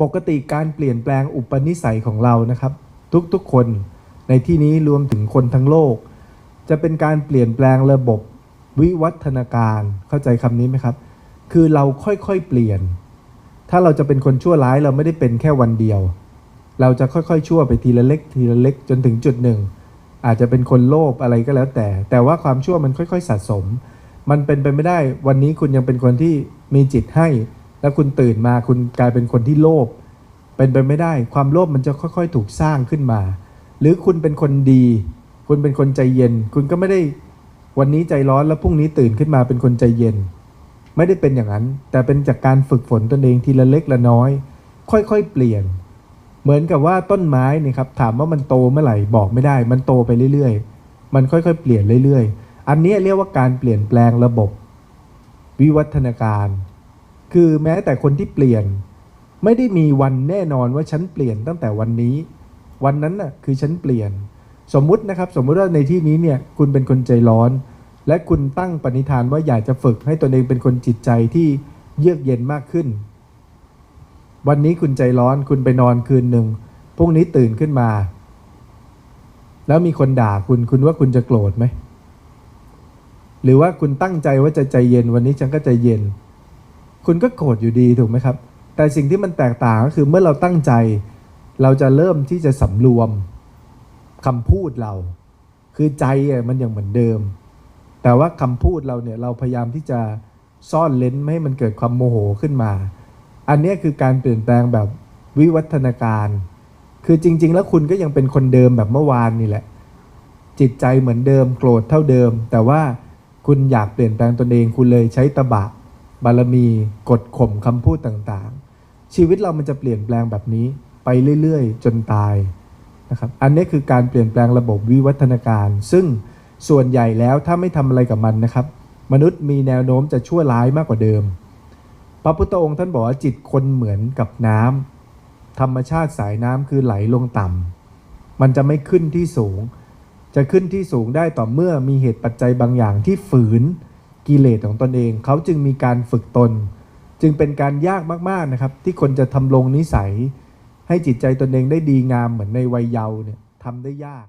ปกติการเปลี่ยนแปลงอุปนิสัยของเรานะครับ ทุกๆคนในที่นี้รวมถึงคนทั้งโลก จะเป็นการเปลี่ยนแปลงระบบวิวัฒนาการเข้าใจคำนี้ไหมครับ คือเราค่อยๆเปลี่ยน ถ้าเราจะเป็นคนชั่วร้ายเราไม่ได้เป็นแค่วันเดียว เราจะค่อยๆชั่วไปทีละเล็กทีละเล็กจนถึงจุดหนึ่ง อาจจะเป็นคนโลภอะไรก็แล้วแต่ แต่ว่าความชั่วมันค่อยๆสะสม มันเป็นไปไม่ได้วันนี้คุณยังเป็นคนที่มีจิตให้ แล้วคุณตื่นมาคุณกลายเป็นคนที่โลภเป็นไปไม่ได้ ความโลภมันจะค่อยๆ ถูกสร้างขึ้นมา หรือคุณเป็นคนดี คุณเป็นคนใจเย็น คุณก็ไม่ได้วันนี้ใจร้อนแล้วพรุ่งนี้ตื่นขึ้นมาเป็นคนใจเย็น ไม่ได้เป็นอย่างนั้น แต่เป็นจากการฝึกฝนตนเองทีละเล็กละน้อย ค่อยๆ เปลี่ยน เหมือนกับว่าต้นไม้นี่ครับถามว่ามันโตเมื่อไหร่บอกไม่ได้ มันโตไปเรื่อยๆ มันค่อยๆ เปลี่ยนเรื่อยๆ อันนี้เรียกว่าการเปลี่ยนแปลงระบบ วิวัฒนาการ คือแม้แต่คนที่เปลี่ยน ไม่ได้มีวันแน่นอนว่าฉันเปลี่ยนตั้งแต่วันนี้ วันนั้นน่ะคือฉันเปลี่ยน สมมุตินะครับ สมมุติว่าในที่นี้เนี่ยคุณเป็นคนใจร้อน และคุณตั้งปณิธานว่าอยากจะฝึกให้ตนเองเป็นคนจิตใจที่เยือกเย็นมากขึ้น วันนี้คุณใจร้อนคุณไปนอนคืนหนึ่งพรุ่งนี้ตื่นขึ้นมา แล้วมีคนด่าคุณคุณว่าคุณจะโกรธไหมหรือว่าคุณตั้งใจว่าจะใจเย็นวันนี้ฉันก็ใจเย็น คุณก็โกรธอยู่ดีถูกไหมครับ แต่สิ่งที่มันแตกต่างก็คือเมื่อเราตั้งใจ เราจะเริ่มที่จะสำรวมคำพูดเรา คือใจมันยังเหมือนเดิม แต่ว่าคำพูดเราเนี่ยเราพยายามที่จะซ่อนเลนไม่ให้มันเกิดความโมโหขึ้นมา อันนี้คือการเปลี่ยนแปลงแบบวิวัฒนาการ คือจริง ๆ แล้วคุณก็ยังเป็นคนเดิมแบบเมื่อวานนี่แหละ จิตใจเหมือนเดิม โกรธเท่าเดิม แต่ว่าคุณอยากเปลี่ยนแปลงตนเองคุณเลยใช้ตะบะ บารมีกดข่มคำพูดต่างๆ ชีวิตเรามันจะเปลี่ยนแปลงแบบนี้ไปเรื่อยๆ จนตายนะครับอันนี้คือการเปลี่ยนแปลงระบบวิวัฒนาการ ซึ่งส่วนใหญ่แล้วถ้าไม่ทำอะไรกับมันนะครับ มนุษย์มีแนวโน้มจะชั่วร้ายมากกว่าเดิม พระพุทธองค์ท่านบอกว่าจิตคนเหมือนกับน้ำธรรมชาติสายน้ำคือไหลลงต่ำมันจะไม่ขึ้นที่สูง จะขึ้นที่สูงได้ต่อเมื่อมีเหตุปัจจัยบางอย่างที่ฝืน กิเลสของตนเอง เขาจึงมีการฝึกตน จึงเป็นการยากมากๆนะครับ ที่คนจะทำลงนิสัย ให้จิตใจตนเองได้ดีงามเหมือนในวัยเยาว์เนี่ยทำได้ยาก